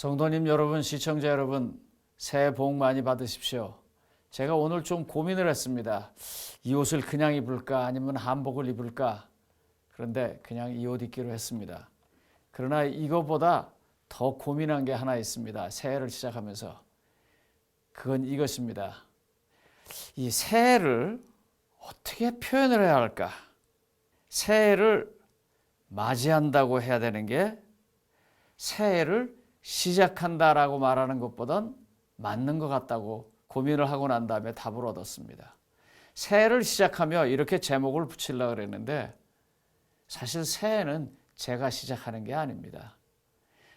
성도님 여러분, 시청자 여러분, 새해 복 많이 받으십시오. 제가 오늘 좀 고민을 했습니다. 이 옷을 그냥 입을까 아니면 한복을 입을까? 그런데 그냥 이 옷 입기로 했습니다. 그러나 이것보다 더 고민한 게 하나 있습니다. 새해를 시작하면서. 그건 이것입니다. 이 새해를 어떻게 표현을 해야 할까? 새해를 맞이한다고 해야 되는 게 새해를 시작한다라고 말하는 것보단 맞는 것 같다고 고민을 하고 난 다음에 답을 얻었습니다. 새해를 시작하며 이렇게 제목을 붙이려고 그랬는데 사실 새해는 제가 시작하는 게 아닙니다.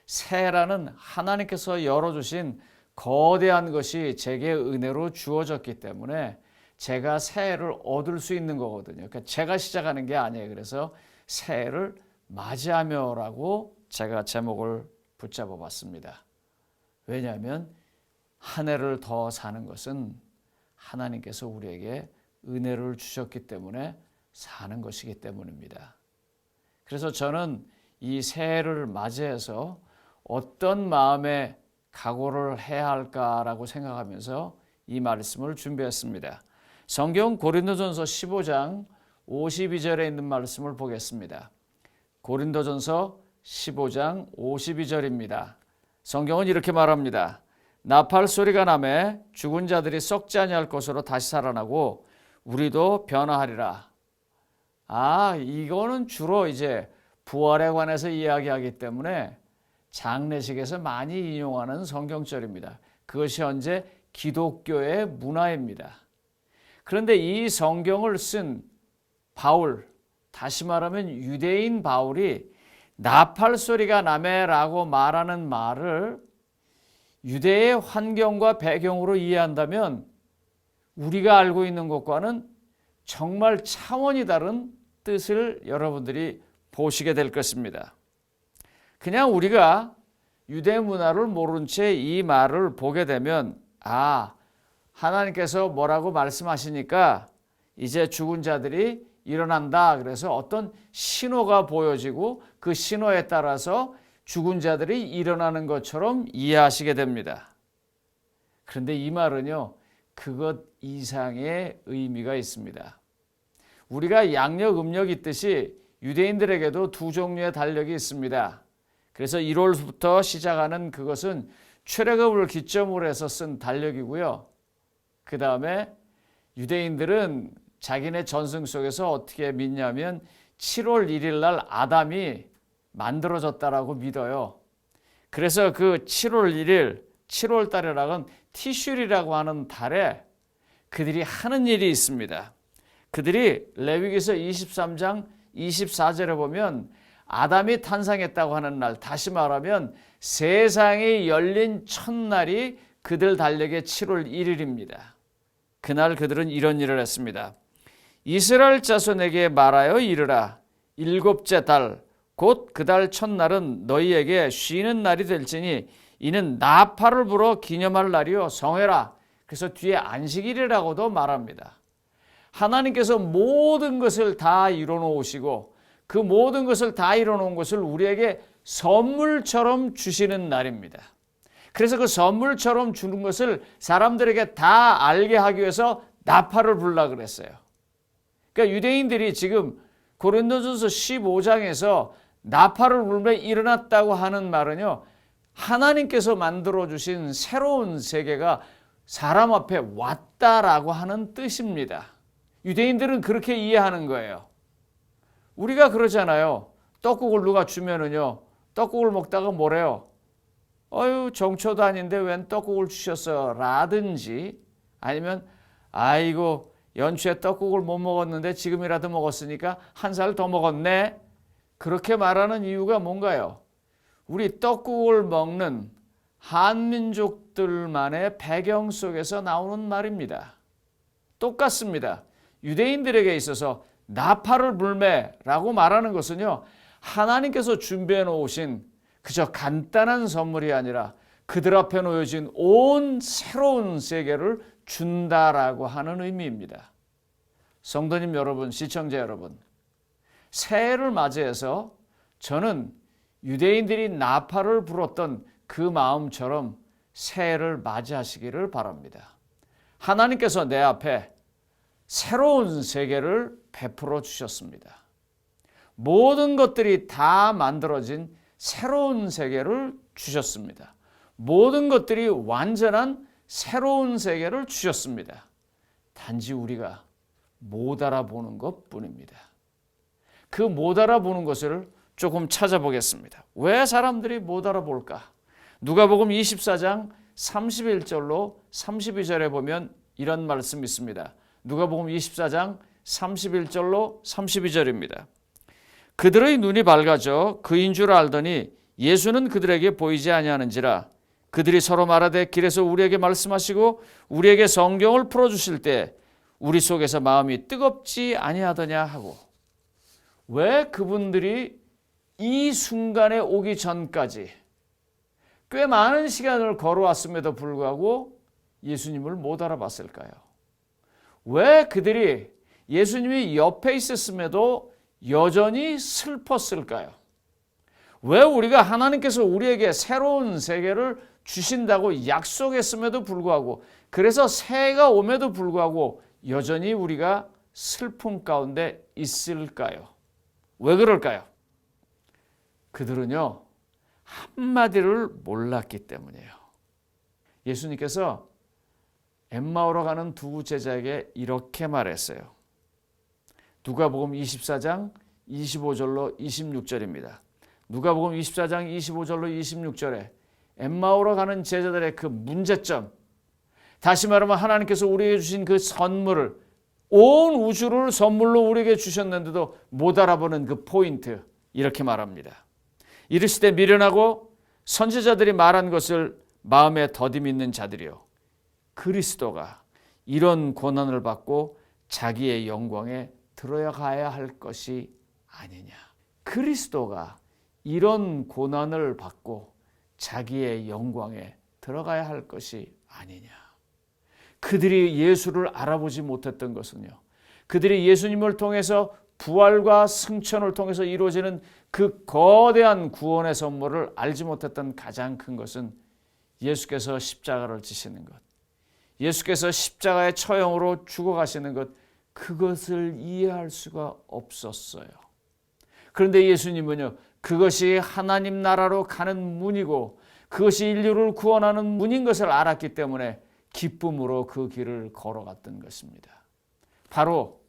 새해라는 하나님께서 열어주신 거대한 것이 제게 은혜로 주어졌기 때문에 제가 새해를 얻을 수 있는 거거든요. 그러니까 제가 시작하는 게 아니에요. 그래서 새해를 맞이하며라고 제가 제목을 붙잡아 봤습니다. 왜냐하면 한 해를 더 사는 것은 하나님께서 우리에게 은혜를 주셨기 때문에 사는 것이기 때문입니다. 그래서 저는 이 새해를 맞이해서 어떤 마음의 각오를 해야 할까라고 생각하면서 이 말씀을 준비했습니다. 성경 고린도전서 15장 52절에 있는 말씀을 보겠습니다. 고린도전서 15장 52절입니다. 성경은 이렇게 말합니다. 나팔 소리가 나매 죽은 자들이 썩지 아니할 것으로 다시 살아나고 우리도 변화하리라. 아, 이거는 주로 이제 부활에 관해서 이야기하기 때문에 장례식에서 많이 인용하는 성경절입니다. 그것이 현재 기독교의 문화입니다. 그런데 이 성경을 쓴 바울, 다시 말하면 유대인 바울이 나팔 소리가 나매라고 말하는 말을 유대의 환경과 배경으로 이해한다면 우리가 알고 있는 것과는 정말 차원이 다른 뜻을 여러분들이 보시게 될 것입니다. 그냥 우리가 유대 문화를 모른 채 이 말을 보게 되면 아 하나님께서 뭐라고 말씀하시니까 이제 죽은 자들이 일어난다. 그래서 어떤 신호가 보여지고 그 신호에 따라서 죽은 자들이 일어나는 것처럼 이해하시게 됩니다. 그런데 이 말은요, 그것 이상의 의미가 있습니다. 우리가 양력, 음력 있듯이 유대인들에게도 두 종류의 달력이 있습니다. 그래서 1월부터 시작하는 그것은 출애굽을 기점으로 해서 쓴 달력이고요. 그 다음에 유대인들은 자기네 전승 속에서 어떻게 믿냐면 7월 1일 날 아담이 만들어졌다라고 믿어요. 그래서 그 7월 1일, 7월 달이라는 티슈리라고 하는 달에 그들이 하는 일이 있습니다. 그들이 레위기서 23장 24절에 보면 아담이 탄생했다고 하는 날, 다시 말하면 세상이 열린 첫날이 그들 달력의 7월 1일입니다. 그날 그들은 이런 일을 했습니다. 이스라엘 자손에게 말하여 이르라. 일곱째 달, 곧 그 달 첫날은 너희에게 쉬는 날이 될지니 이는 나팔을 불어 기념할 날이요 성회라. 그래서 뒤에 안식일이라고도 말합니다. 하나님께서 모든 것을 다 이뤄 놓으시고 그 모든 것을 다 이뤄 놓은 것을 우리에게 선물처럼 주시는 날입니다. 그래서 그 선물처럼 주는 것을 사람들에게 다 알게 하기 위해서 나팔을 불라 그랬어요. 그러니까 유대인들이 지금 고린도전서 15장에서 나팔을 불며 일어났다고 하는 말은요. 하나님께서 만들어 주신 새로운 세계가 사람 앞에 왔다라고 하는 뜻입니다. 유대인들은 그렇게 이해하는 거예요. 우리가 그러잖아요. 떡국을 누가 주면은요. 떡국을 먹다가 뭐래요? 어유 정초도 아닌데 웬 떡국을 주셨어요? 라든지 아니면 아이고 연초에 떡국을 못 먹었는데 지금이라도 먹었으니까 한 살 더 먹었네. 그렇게 말하는 이유가 뭔가요? 우리 떡국을 먹는 한민족들만의 배경 속에서 나오는 말입니다. 똑같습니다. 유대인들에게 있어서 나팔을 불매라고 말하는 것은요, 하나님께서 준비해 놓으신 그저 간단한 선물이 아니라 그들 앞에 놓여진 온 새로운 세계를 준다라고 하는 의미입니다. 성도님 여러분, 시청자 여러분, 새해를 맞이해서 저는 유대인들이 나팔을 불었던 그 마음처럼 새해를 맞이하시기를 바랍니다. 하나님께서 내 앞에 새로운 세계를 베풀어 주셨습니다. 모든 것들이 다 만들어진 새로운 세계를 주셨습니다. 모든 것들이 완전한 새로운 세계를 주셨습니다. 단지 우리가 못 알아보는 것 뿐입니다. 그 못 알아보는 것을 조금 찾아보겠습니다. 왜 사람들이 못 알아볼까? 누가복음 24장 31절로 32절에 보면 이런 말씀이 있습니다. 누가복음 24장 31절로 32절입니다. 그들의 눈이 밝아져 그인 줄 알더니 예수는 그들에게 보이지 아니하는지라 그들이 서로 말하되 길에서 우리에게 말씀하시고 우리에게 성경을 풀어 주실 때 우리 속에서 마음이 뜨겁지 아니하더냐 하고 왜 그분들이 이 순간에 오기 전까지 꽤 많은 시간을 걸어왔음에도 불구하고 예수님을 못 알아봤을까요? 왜 그들이 예수님이 옆에 있었음에도 여전히 슬펐을까요? 왜 우리가 하나님께서 우리에게 새로운 세계를 주신다고 약속했음에도 불구하고 그래서 새해가 옴에도 불구하고 여전히 우리가 슬픔 가운데 있을까요? 왜 그럴까요? 그들은요, 한마디를 몰랐기 때문이에요. 예수님께서 엠마오로 가는 두 제자에게 이렇게 말했어요. 누가복음 24장 25절로 26절입니다. 누가복음 24장 25절로 26절에 엠마오로 가는 제자들의 그 문제점 다시 말하면 하나님께서 우리에게 주신 그 선물을 온 우주를 선물로 우리에게 주셨는데도 못 알아보는 그 포인트 이렇게 말합니다. 이르시되 미련하고 선지자들이 말한 것을 마음에 더디 믿는 자들이요 그리스도가 이런 고난을 받고 자기의 영광에 들어가야 할 것이 아니냐. 그리스도가 이런 고난을 받고 자기의 영광에 들어가야 할 것이 아니냐. 그들이 예수를 알아보지 못했던 것은요. 그들이 예수님을 통해서 부활과 승천을 통해서 이루어지는 그 거대한 구원의 선물을 알지 못했던 가장 큰 것은 예수께서 십자가를 지시는 것. 예수께서 십자가의 처형으로 죽어가시는 것. 그것을 이해할 수가 없었어요. 그런데 예수님은요, 그것이 하나님 나라로 가는 문이고 그것이 인류를 구원하는 문인 것을 알았기 때문에 기쁨으로 그 길을 걸어갔던 것입니다. 바로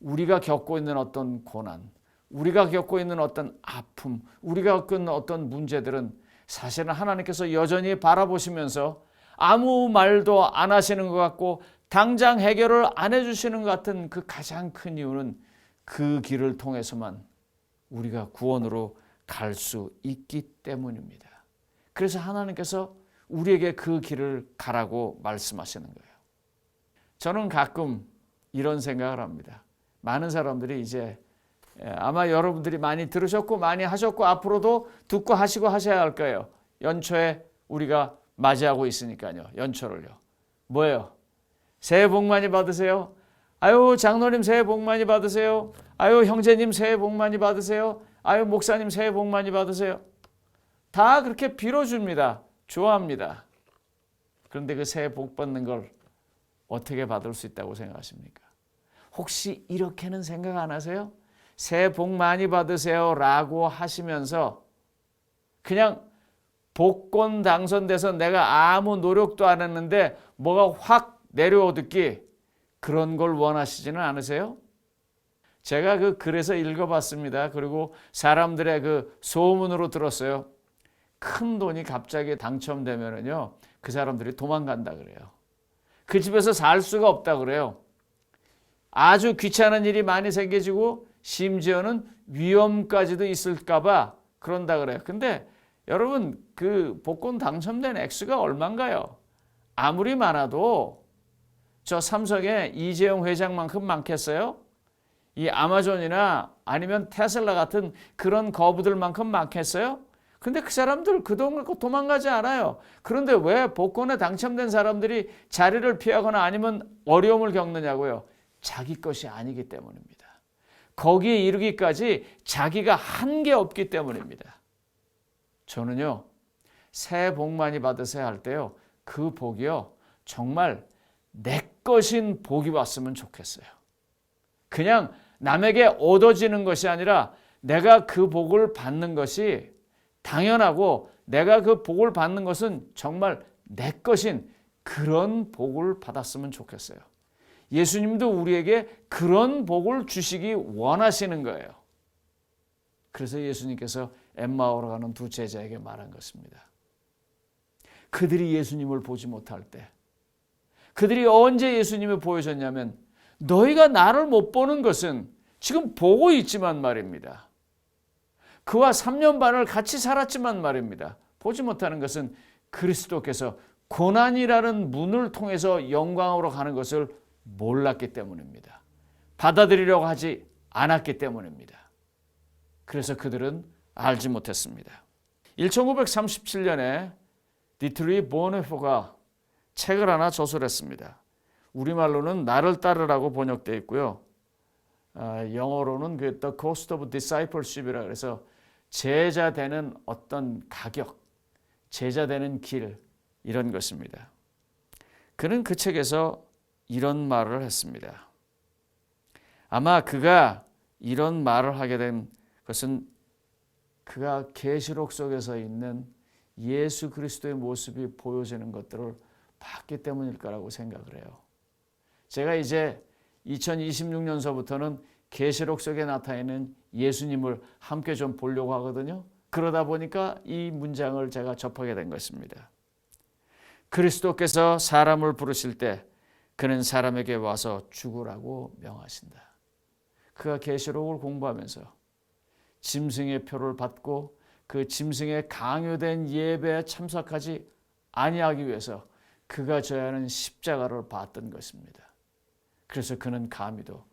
우리가 겪고 있는 어떤 고난, 우리가 겪고 있는 어떤 아픔, 우리가 있는 어떤 문제들은 사실은 하나님께서 여전히 바라보시면서 아무 말도 안 하시는 것 같고 당장 해결을 안 해주시는 것 같은 그 가장 큰 이유는 그 길을 통해서만 우리가 구원으로 갈 수 있기 때문입니다. 그래서 하나님께서 우리에게 그 길을 가라고 말씀하시는 거예요. 저는 가끔 이런 생각을 합니다. 많은 사람들이 이제 예, 아마 여러분들이 많이 들으셨고 많이 하셨고 앞으로도 듣고 하시고 하셔야 할 거예요. 연초에 우리가 맞이하고 있으니까요. 연초를요. 뭐예요? 새해 복 많이 받으세요. 아유, 장로님 새해 복 많이 받으세요. 아유, 형제님 새해 복 많이 받으세요. 아유, 목사님 새해 복 많이 받으세요. 다 그렇게 빌어줍니다. 좋아합니다. 그런데 그 새해 복 받는 걸 어떻게 받을 수 있다고 생각하십니까? 혹시 이렇게는 생각 안 하세요? 새해 복 많이 받으세요 라고 하시면서 그냥 복권 당선돼서 내가 아무 노력도 안 했는데 뭐가 확 내려오듯기 그런 걸 원하시지는 않으세요? 제가 그 글에서 읽어봤습니다. 그리고 사람들의 그 소문으로 들었어요. 큰 돈이 갑자기 당첨되면은요, 그 사람들이 도망간다 그래요. 그 집에서 살 수가 없다 그래요. 아주 귀찮은 일이 많이 생겨지고 심지어는 위험까지도 있을까봐 그런다 그래요. 근데 여러분 그 복권 당첨된 액수가 얼마인가요? 아무리 많아도 저 삼성의 이재용 회장만큼 많겠어요? 이 아마존이나 아니면 테슬라 같은 그런 거부들만큼 많겠어요? 근데 그 사람들 그돈 갖고 도망가지 않아요. 그런데 왜 복권에 당첨된 사람들이 자리를 피하거나 아니면 어려움을 겪느냐고요? 자기 것이 아니기 때문입니다. 거기에 이르기까지 자기가 한 게 없기 때문입니다. 저는요, 새해 복 많이 받으세요 할 때요. 그 복이요. 정말 내 것인 복이 왔으면 좋겠어요. 그냥 남에게 얻어지는 것이 아니라 내가 그 복을 받는 것이 당연하고 내가 그 복을 받는 것은 정말 내 것인 그런 복을 받았으면 좋겠어요. 예수님도 우리에게 그런 복을 주시기 원하시는 거예요. 그래서 예수님께서 엠마오로 가는 두 제자에게 말한 것입니다. 그들이 예수님을 보지 못할 때, 그들이 언제 예수님을 보여줬냐면, 너희가 나를 못 보는 것은 지금 보고 있지만 말입니다. 그와 3년 반을 같이 살았지만 말입니다. 보지 못하는 것은 그리스도께서 고난이라는 문을 통해서 영광으로 가는 것을 몰랐기 때문입니다. 받아들이려고 하지 않았기 때문입니다. 그래서 그들은 알지 못했습니다. 1937년에 디트리 보네포가 책을 하나 저술했습니다. 우리말로는 나를 따르라고 번역되어 있고요. 아, 영어로는 그 The Cost of Discipleship이라 그래서 제자 되는 어떤 가격, 제자 되는 길 이런 것입니다. 그는 그 책에서 이런 말을 했습니다. 아마 그가 이런 말을 하게 된 것은 그가 계시록 속에서 있는 예수 그리스도의 모습이 보여지는 것들을 봤기 때문일 거라고 생각을 해요. 제가 이제 2026년서부터는 계시록 속에 나타나는 예수님을 함께 좀 보려고 하거든요. 그러다 보니까 이 문장을 제가 접하게 된 것입니다. 그리스도께서 사람을 부르실 때 그는 사람에게 와서 죽으라고 명하신다. 그가 계시록을 공부하면서 짐승의 표를 받고 그 짐승의 강요된 예배에 참석하지 아니하기 위해서 그가 져야 하는 십자가를 봤던 것입니다. 그래서 그는 감히도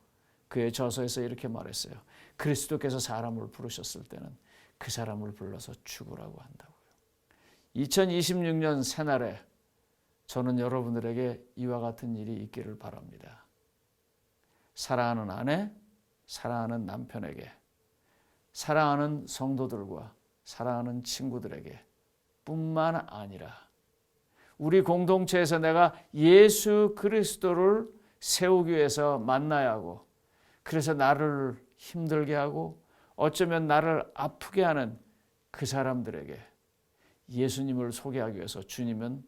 그의 저서에서 이렇게 말했어요. 그리스도께서 사람을 부르셨을 때는 그 사람을 불러서 죽으라고 한다고요. 2026년 새날에 저는 여러분들에게 이와 같은 일이 있기를 바랍니다. 사랑하는 아내, 사랑하는 남편에게, 사랑하는 성도들과 사랑하는 친구들에게 뿐만 아니라 우리 공동체에서 내가 예수 그리스도를 세우기 위해서 만나야 하고 그래서 나를 힘들게 하고 어쩌면 나를 아프게 하는 그 사람들에게 예수님을 소개하기 위해서 주님은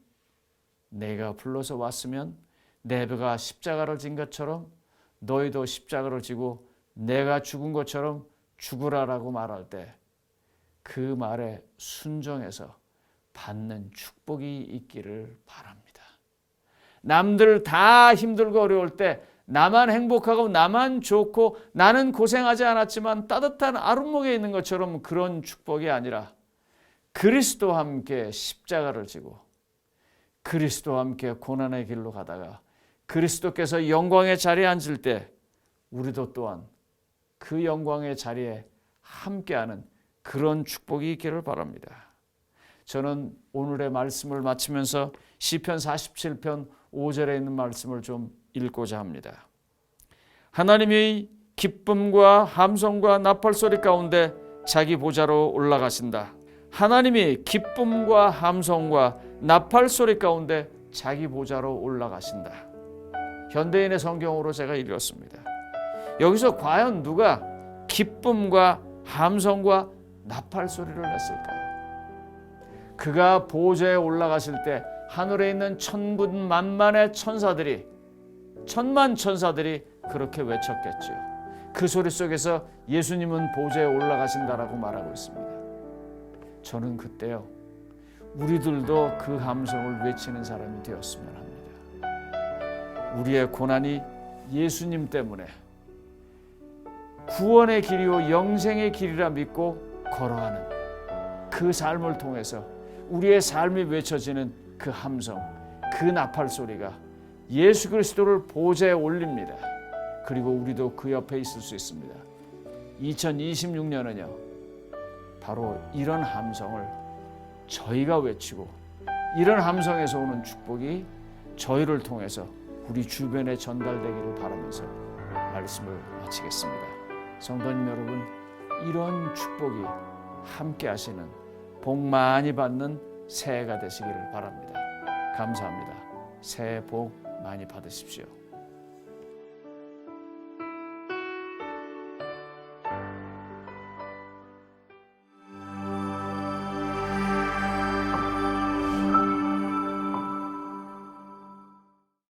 내가 불러서 왔으면 내 배가 십자가를 진 것처럼 너희도 십자가를 지고 내가 죽은 것처럼 죽으라라고 말할 때 그 말에 순종해서 받는 축복이 있기를 바랍니다. 남들 다 힘들고 어려울 때 나만 행복하고 나만 좋고 나는 고생하지 않았지만 따뜻한 아름목에 있는 것처럼 그런 축복이 아니라 그리스도와 함께 십자가를 지고 그리스도와 함께 고난의 길로 가다가 그리스도께서 영광의 자리에 앉을 때 우리도 또한 그 영광의 자리에 함께하는 그런 축복이 있기를 바랍니다. 저는 오늘의 말씀을 마치면서 시편 47편 5절에 있는 말씀을 좀 읽고자 합니다. 하나님의 기쁨과 함성과 나팔 소리 가운데 자기 보좌로 올라가신다. 하나님이 기쁨과 함성과 나팔 소리 가운데 자기 보좌로 올라가신다. 현대인의 성경으로 제가 읽었습니다. 여기서 과연 누가 기쁨과 함성과 나팔 소리를 냈을까요? 그가 보좌에 올라가실 때 하늘에 있는 천군 만만의 천사들이 천만 천사들이 그렇게 외쳤겠죠. 그 소리 속에서 예수님은 보좌에 올라가신다라고 말하고 있습니다. 저는 그때요. 우리들도 그 함성을 외치는 사람이 되었으면 합니다. 우리의 고난이 예수님 때문에 구원의 길이요 영생의 길이라 믿고 걸어가는 그 삶을 통해서 우리의 삶이 외쳐지는 그 함성, 그 나팔 소리가 예수 그리스도를 보좌에 올립니다. 그리고 우리도 그 옆에 있을 수 있습니다. 2026년은요, 바로 이런 함성을 저희가 외치고 이런 함성에서 오는 축복이 저희를 통해서 우리 주변에 전달되기를 바라면서 말씀을 마치겠습니다. 성도님 여러분, 이런 축복이 함께 하시는 복 많이 받는 새해가 되시기를 바랍니다. 감사합니다. 새해 복 많이 받으십시오.